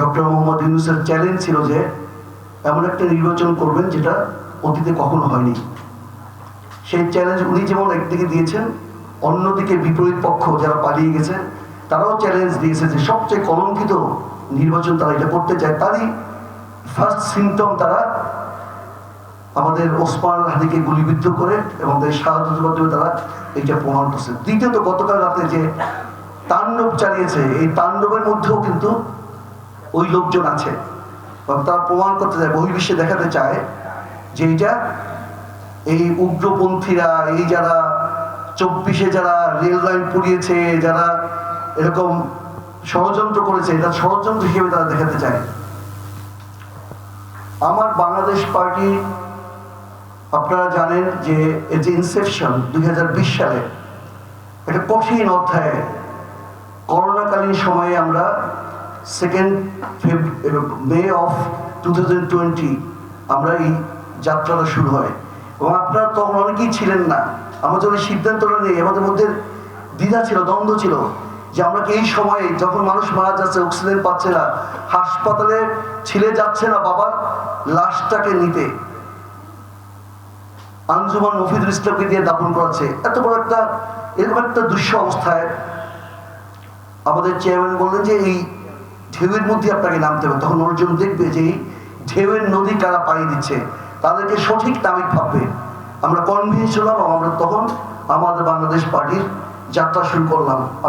Doctor Mohammad ইউনুসের challenge ছিল যে এমন একটা নির্বাচন করবেন যেটা অতীতে কখনো হয়নি। সেই চ্যালেঞ্জ উনি যেমন একদিকে দিয়েছেন, অন্যদিকে বিপরীত পক্ষ যারা পালিয়ে গেছে, তারাও চ্যালেঞ্জ দিয়েছে যে সবচেয়ে কলঙ্কিত নির্বাচন তারা এটা করতে চায়। তারই ফার্স্ট সিমটম তারা আমাদের ওসমান হাদিকে গুলিবিদ্ধ করে এবং তাদের শাহাদতের মাধ্যমে তারা এইটা প্রমাণ করছে। দ্বিতীয়ত গতকাল রাতে যে তাণ্ডব চালিয়েছে, এই তাণ্ডবের মধ্যেও কিন্তু ওই লোকজন আছে। তারা প্রমাণ করতে চায়, বহির্বিশ্বে দেখাতে চায় যে এইটা এই উগ্রপন্থীরা, এই যারা চব্বিশে যারা রেল লাইন পুড়িয়েছে, যারা এরকম ষড়যন্ত্র করেছে, এটা ষড়যন্ত্র হিসেবে তারা দেখাতে চায়। আমার বাংলাদেশ পার্টি আপনারা জানেন যে এর যে ইনসেপশন দুই হাজার বিশ সালে, একটা কঠিন অধ্যায়ে, করোনাকালীন সময়ে আমরা second May of two thousand twenty আমরা এই যাত্রাটা শুরু হয়। এবং আপনারা তখন অনেকেই ছিলেন না। যখন এই সিদ্ধান্তটা নেই। আমাদের মধ্যে দ্বিধা ছিল, দ্বন্দ্ব ছিল যে আমরা এই সময়ে যখন মানুষ মারা যাচ্ছে, অক্সিজেন পাচ্ছে না, হাসপাতালে ছিলে যাচ্ছে না, বাবার লাশটাকে নিতে। আঞ্জুমান মফিদুল ইসলামকে দিয়ে দাপন করাচ্ছে এত বড় একটা, এরকম একটা দুঃস্ব অবস্থায় আমাদের চেয়ারম্যান বললেন যে এই ঢেউয়ের মধ্যে আপনাকে নামতে হবে। তখন অর্জুন দেখবে যে ঢেউয়ের নদী কারা পাড়ি দিচ্ছে। তাদেরকে সঠিক নামিক ভাববে। আমরা কনভিন্স হলাম, আমরা তখন আমাদের বাংলাদেশ পার্টির যাত্রা শুরু করলাম।